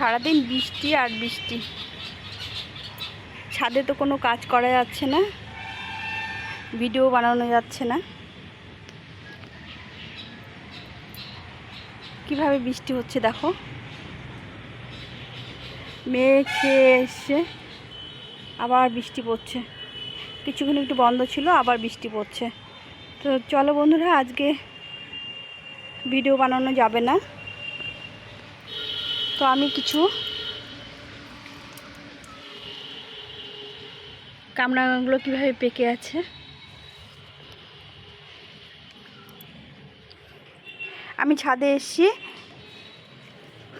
সারাদিন বৃষ্টি আর বৃষ্টি। ছাদে তো কোনো কাজ করা যাচ্ছে না, ভিডিও বানানো যাচ্ছে না। কীভাবে বৃষ্টি হচ্ছে দেখো। মেঘ খেয়ে এসছে, আবার বৃষ্টি পড়ছে। কিছুক্ষণ একটু বন্ধ ছিল, আবার বৃষ্টি পড়ছে। তো চলো বন্ধুরা, আজকে ভিডিও বানানো যাবে না। তো আমি কিছু কামরাঙাগুলো কীভাবে পেকে আছে? আমি ছাদে এসেছি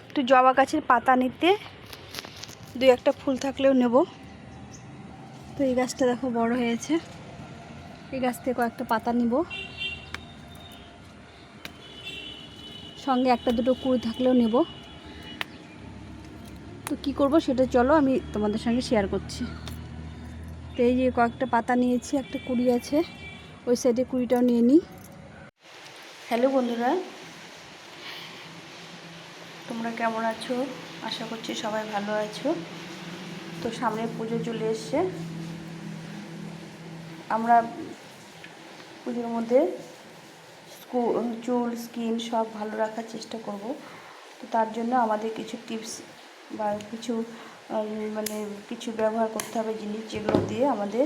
একটু জবা গাছের পাতা নিতে দু একটা ফুল থাকলেও নেব। তো এই গাছটা দেখো বড় হয়েছে। এই গাছ থেকে কয়েকটা পাতা নিব। সঙ্গে একটা দুটো কুড়ি থাকলেও নেব। কি করব সেটা চলো, আমি তোমাদের সঙ্গে শেয়ার করছি। তো এই যে কয়েকটা পাতা নিয়েছি, একটা কুড়ি আছে, ওই সাইডে কুড়িটাও নিয়ে নিই। হ্যালো বন্ধুরা, তোমরা কেমন আছো? আশা করছি সবাই ভালো আছো। তো সামনে পুজো চলে এসছে। আমরা পুজোর মধ্যে চুল স্কিন সব ভালো রাখার চেষ্টা করব। তো তার জন্য আমাদের কিছু টিপস বা কিছু মানে কিছু ব্যবহার করতে হবে জিনিস যেগুলো দিয়ে আমাদের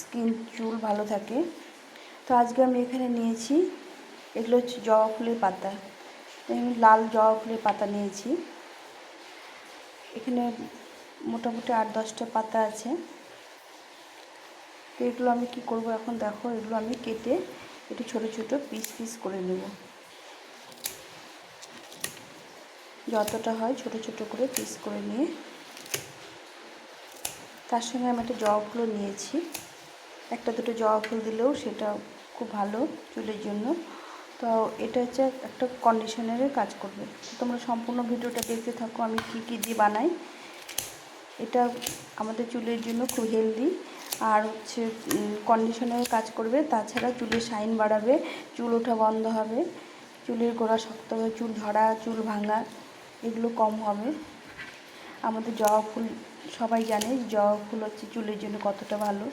স্কিন, চুল ভালো থাকে। তো আজকে আমি এখানে নিয়েছি, এগুলো হচ্ছে জবা ফুলের পাতা। আমি লাল জবা ফুলের পাতা নিয়েছি। এখানে মোটামুটি আট দশটা পাতা আছে। তো এগুলো আমি কি করব এখন? দেখো, এগুলো আমি কেটে একটু ছোট ছোট পিস পিস করে নেব। যতটা হয় ছোট ছোট করে পিস করে নিয়ে তার সঙ্গে আমি একটা জবা ফুলও নিয়েছি। একটা দুটো জবা ফুল দিলেও সেটা খুব ভালো চুলের জন্য। তো এটা হচ্ছে একটা কন্ডিশনারের কাজ করবে। তোমরা সম্পূর্ণ ভিডিওটা দেখতে থাকো, আমি কি কি দিয়ে বানাই। এটা আমাদের চুলের জন্য খুব হেলদি আর হচ্ছে কন্ডিশনারের কাজ করবে, তাছাড়া চুলের শাইন বাড়াবে, চুল ওঠা বন্ধ হবে, চুলের গোড়া শক্ত হবে, চুল ঝরা চুল ভাঙা। এগুলো কম হবে। আমাদের জবা ফুল সবাই জানে জবা ফুল হচ্ছে চুলের জন্য কতটা ভালো।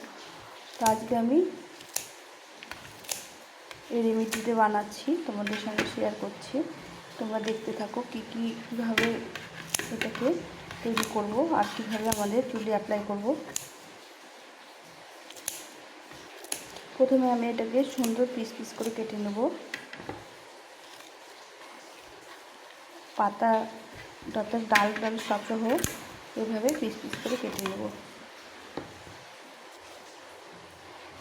তো আজকে আমি এই রেমিডিতে বানাচ্ছি, তোমাদের সঙ্গে শেয়ার করছি। তোমরা দেখতে থাকো কী কী, কীভাবে এটাকে তৈরি করব আর কীভাবে আমাদের চুলে অ্যাপ্লাই করব। প্রথমে আমি এটাকে সুন্দর পিস পিস করে কেটে নেব। পাতা ডাল ডাল সব সহ এভাবে পিস পিস করে কেটে নেব।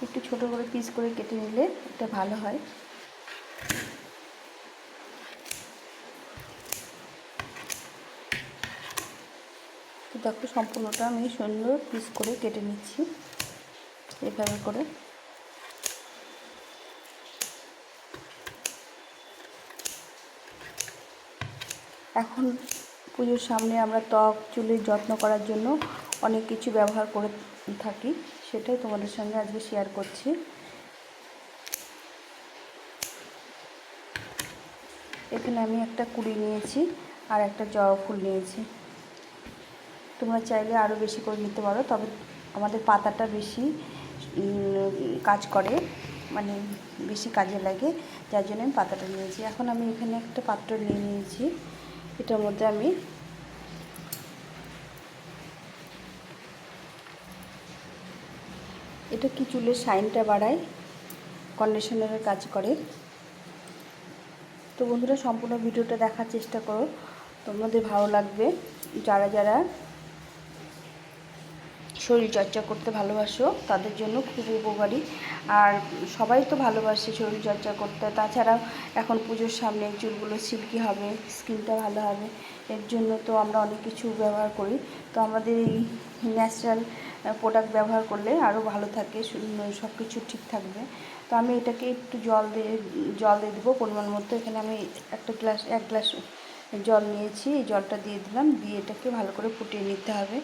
একটু ছোট করে পিস করে কেটে নিলে এটা ভালো হয়। দেখো, সম্পূর্ণটা আমি সুন্দর পিস করে কেটে নিচ্ছি। এভাবে করে। এখন পুজোর সামনে আমরা ত্বক, চুলের যত্ন করার জন্য অনেক কিছু ব্যবহার করে থাকি, সেটাই তোমাদের সঙ্গে আজকে শেয়ার করছি। এখানে আমি একটা কুড়ি নিয়েছি আর একটা জবা ফুল নিয়েছি। তোমরা চাইলে আরও বেশি করে নিতে পারো, তবে আমাদের পাতাটা বেশি কাজ করে মানে বেশি কাজে লাগে, যার জন্য আমি পাতাটা নিয়েছি। এখন আমি এখানে একটা পাত্র নিয়ে নিয়েছি। এটার মধ্যে আমি এটা কি চুলের শাইনটা বাড়ায়, কন্ডিশনারের কাজ করে। তো বন্ধুরা, সম্পূর্ণ ভিডিওটা দেখার চেষ্টা করো। তোমাদের ভালো লাগবে। যারা যারা শরীর চর্চা করতে ভালোবাসো, তাদের জন্য খুব উপকারী। আর সবাই তো ভালোবাসে শরীর চর্চা করতে। তাছাড়া এখন পুজোর সামনে চুলগুলো সিল্কি হবে, স্কিনটা ভালো হবে। এর জন্য তো আমরা অনেক কিছু ব্যবহার করি। তো আমাদের এই ন্যাচারাল প্রোডাক্ট ব্যবহার করলে আরও ভালো থাকে সব কিছু ঠিক থাকবে। তো আমি এটাকে একটু জল দিয়ে জল দিয়ে দেবো পরিমাণ মতো। এখানে আমি একটা গ্লাস, এক গ্লাস জল নিয়েছি। এই জলটা দিয়ে দিলাম। দিয়ে এটাকে ভালো করে ফুটিয়ে নিতে হবে।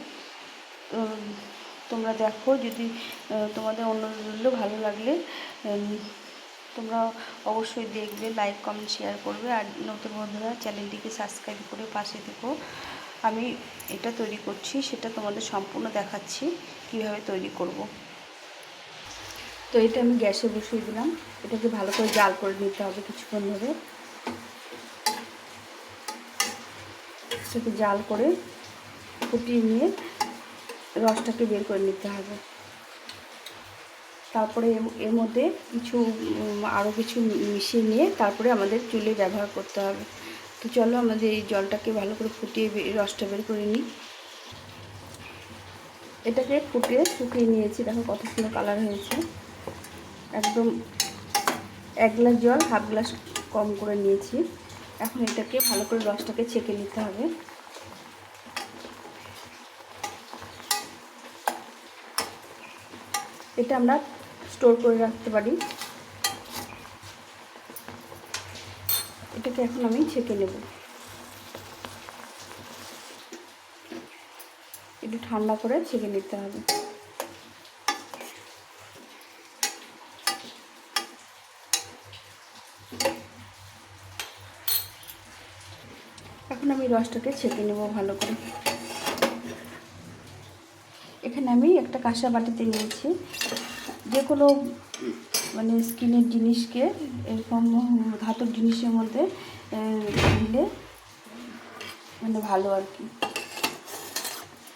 তোমরা দেখো যদি তোমাদের অন্যগুলো ভালো লাগলে তোমরা অবশ্যই দেখবে লাইক কমেন্ট শেয়ার করবে, আর নতুন বন্ধুরা চ্যানেলটিকে সাবস্ক্রাইব করে পাশে থেকো। আমি এটা তৈরি করছি, সেটা তোমাদের সম্পূর্ণ দেখাচ্ছি, কীভাবে তৈরি করব। তো এটা আমি গ্যাসে বসিয়ে দিলাম। এটাকে ভালো করে জাল করে নিতে হবে কিছুক্ষণ ধরে। এটাকে জাল করে ফুটিয়ে নিয়ে রসটাকে বের করে নিতে হবে। তারপরে এর- মধ্যে কিছু আরও কিছু মিশিয়ে নিয়ে তারপরে আমাদের চুলে ব্যবহার করতে হবে। তো চলো আমাদের এই জলটাকে ভালো করে ফুটিয়ে রসটা বের করে নিই। এটাকে ফুটিয়ে শুকিয়ে নিয়েছি। দেখো কত সুন্দর কালার হয়েছে। একদম এক গ্লাস জল, হাফ গ্লাস কম করে নিয়েছি। এখন এটাকে ভালো করে রসটাকে ছেঁকে নিতে হবে। এটা আমরা স্টোর করে রাখতে পারি। এটাকে এখন আমি ছেঁকে নেব। একটু ঠান্ডা করে ছেঁকে নিতে হবে। এখন আমি রসটাকে ছেঁকে নেব ভালো করে। এখানে আমি একটা কাঁসা বাটিতে নিয়েছি। যে কোনো মানে স্কিনের জিনিসকে, এরকম ধাতব জিনিসের মধ্যে দিলে মানে ভালো আর কি।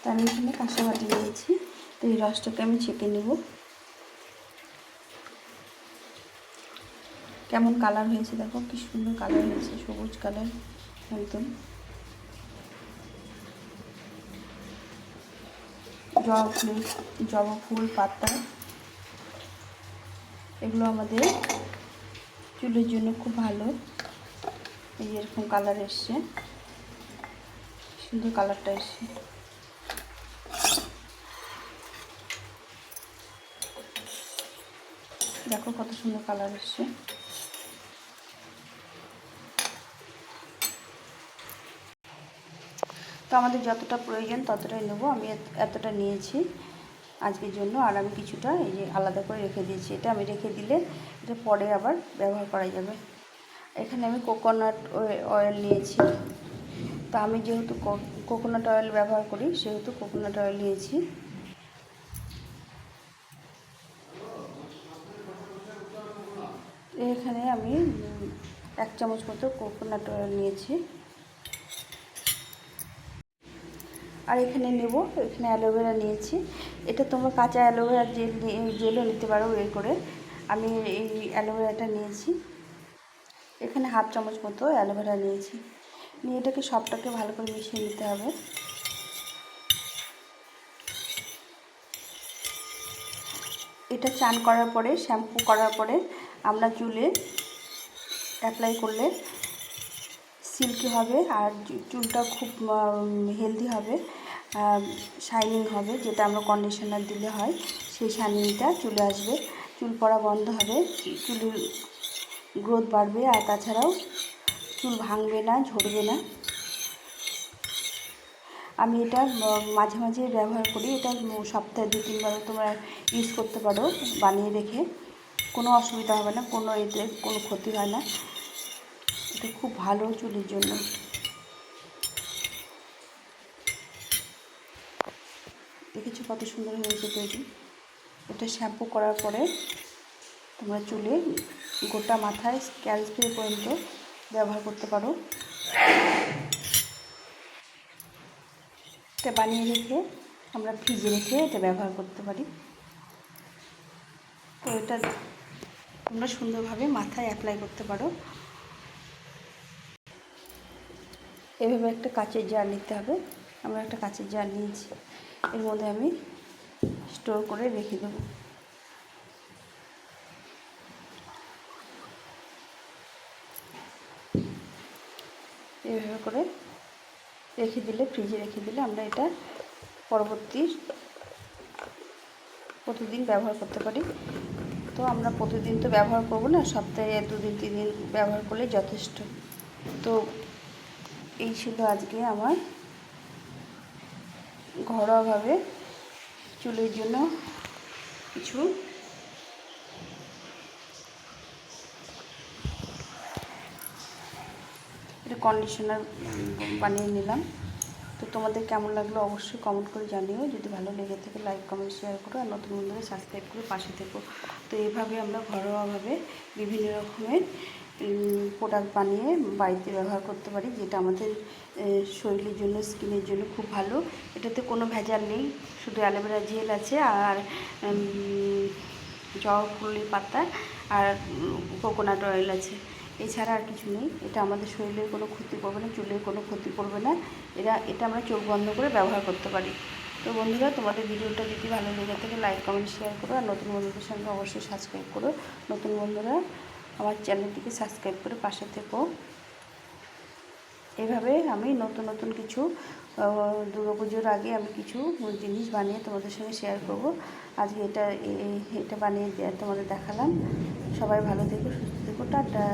তা আমি এখানে কাঁসা বাটি নিয়েছি। তো এই রসটাকে আমি ছেঁকে নেব। কেমন কালার হয়েছে দেখো, কি সুন্দর কালার হয়েছে, সবুজ কালার একদম। জবা ফুল জবা ফুল, পাতা। এগুলো আমাদের চুলের জন্য খুব ভালো। এই এরকম কালার এসছে। সুন্দর কালারটা এসছে। দেখো কত সুন্দর কালার এসছে। তো আমাদের যতটা প্রয়োজন ততটাই নেব। আমি এত- এতটা নিয়েছি আজকের জন্য। আর আমি কিছুটা এই যে আলাদা করে রেখে দিয়েছি। এটা আমি রেখে দিলে এটা পরে আবার ব্যবহার করা যাবে। এখানে আমি কোকোনাট অয়েল নিয়েছি। তা আমি যেহেতু কোকোনাট অয়েল ব্যবহার করি, সেহেতু কোকোনাট অয়েল নিয়েছি। এখানে আমি এক চামচ মতো কোকোনাট অয়েল নিয়েছি। আর এখানে নেব, এখানে অ্যালোভেরা নিয়েছি। এটা তোমরা কাঁচা অ্যালোভেরা জেল জেলও নিতে পারো বের করে। আমি এই অ্যালোভেরাটা নিয়েছি। এখানে হাফ চামচ মতো অ্যালোভেরা নিয়েছি। নিয়ে এটাকে সবটাকে ভালো করে মিশিয়ে নিতে হবে। এটা চান করার পরে, শ্যাম্পু করার পরে আমরা চুলে অ্যাপ্লাই করলে সিল্কি হবে আর চুলটা খুব হেলদি হবে শাইনিং হবে, যেটা আমরা কন্ডিশনার দিলে হয়, সেই শাইনিংটা চলে আসবে। চুল পড়া বন্ধ হবে চুলের গ্রোথ বাড়বে, আর তাছাড়াও চুল ভাঙবে না, ঝরবে না। আমি এটা মাঝে মাঝে ব্যবহার করি, এটা সপ্তাহে দু তিনবারও তোমরা ইউজ করতে পারো, বানিয়ে রেখে কোনো অসুবিধা হবে না, কোনো এতে কোনো ক্ষতি হয় না। এটা খুব ভালো চুলের জন্য। দেখেছ কত সুন্দর হয়েছে তৈরি এটা শ্যাম্পু করার পরে তোমরা চুলে গোটা মাথায় স্ক্যাল স্প্রে পর্যন্ত ব্যবহার করতে পারো। এটা বানিয়ে রেখে আমরা ফ্রিজে রেখে এটা ব্যবহার করতে পারি। তো এটা তোমরা সুন্দরভাবে মাথায় অ্যাপ্লাই করতে পারো। এভাবে একটা কাচের জার নিতে হবে। আমরা একটা কাচের জার নিয়েছি। এর মধ্যে আমি স্টোর করে রেখে দেবো। এভাবে করে রেখে দিলে, ফ্রিজে রেখে দিলে আমরা এটা পরবর্তী প্রতিদিন ব্যবহার করতে পারি। তো আমরা প্রতিদিন তো ব্যবহার করব না, সপ্তাহে দুদিন তিন দিন ব্যবহার করলে যথেষ্ট। তো এই ছিল আজকে আমার ঘরোয়াভাবে চুলের জন্য কিছু কন্ডিশনার বানিয়ে নিলাম। তো তোমাদের কেমন লাগল অবশ্যই কমেন্ট করে জানিও। যদি ভালো লেগে থাকে লাইক কমেন্ট শেয়ার করো। আর নতুন বন্ধুরা সাবস্ক্রাইব করে পাশে থেকো। তো এইভাবে আমরা ঘরোয়াভাবে বিভিন্ন রকমের প্রোডাক্ট বানিয়ে বাড়িতে ব্যবহার করতে পারি, যেটা আমাদের শরীরের জন্য স্কিনের জন্য খুব ভালো। এটাতে কোনো ভেজাল নেই, শুধু অ্যালোভেরা জেল আছে আর জবা পাতা আর কোকোনাট অয়েল আছে। এছাড়া আর কিছু নেই, এটা আমাদের শরীরের কোনো ক্ষতি করবে না, চুলের কোনো ক্ষতি করবে না। এরা, এটা আমরা চোখ বন্ধ করে ব্যবহার করতে পারি। তো বন্ধুরা, তোমাদের ভিডিওটা যদি ভালো লেগে থাকে লাইক কমেন্ট শেয়ার করো। আর নতুন বন্ধুদের সঙ্গে অবশ্যই সাবস্ক্রাইব করো। নতুন বন্ধুরা আমার চ্যানেলটিকে সাবস্ক্রাইব করে পাশে থেকো। এভাবে আমি নতুন নতুন কিছু পুজোর আগে আমি কিছু জিনিস বানিয়ে তোমাদের সঙ্গে শেয়ার করব। আজকে এটা এটা বানিয়ে তোমাদের দেখালাম। সবাই ভালো থেকো, সুস্থ থেকো, টাটা।